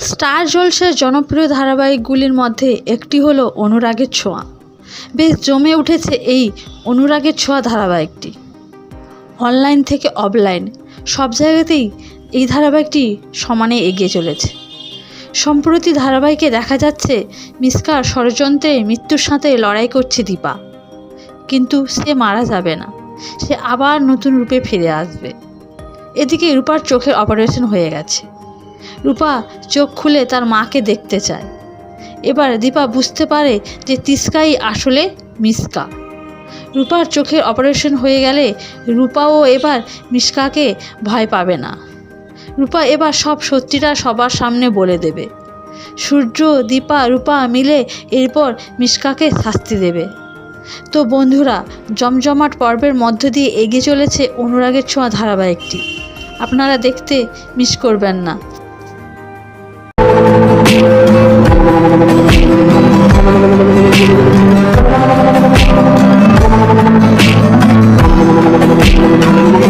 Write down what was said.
Star জলসের জনপ্রিয় ধারাবাহিকগুলির মধ্যে একটি হলো অনুরাগের ছোঁয়া। বেশ জমে উঠেছে এই অনুরাগের ছোঁয়া ধারাবাহিকটি। অনলাইন থেকে অফলাইন সব জায়গাতেই এই ধারাবাহিকটি সমানে এগিয়ে চলেছে। সম্প্রতি ধারাবাহিকে দেখা যাচ্ছে মিসকার ষড়যন্ত্রে মৃত্যুর সাথে লড়াই করছে দীপা। কিন্তু সে মারা যাবে না, সে আবার নতুন রূপে ফিরে আসবে। এদিকে রূপার চোখের অপারেশন হয়ে গেছে। রূপা চোখ খুলে তার মাকে দেখতে চায়। এবার দীপা বুঝতে পারে যে তিস্কাই আসলে মিসকা। রূপার চোখের অপারেশন হয়ে গেলে রূপাও এবার মিসকাকে ভয় পাবে না। রূপা এবার সব সত্যিটা সবার সামনে বলে দেবে। সূর্য, দীপা, রূপা মিলে এরপর মিসকাকে শাস্তি দেবে। তো বন্ধুরা, জমজমাট পর্বের মধ্য দিয়ে এগিয়ে চলেছে অনুরাগের ছোঁয়া ধারাবাহিকটি। আপনারা দেখতে মিস করবেন না।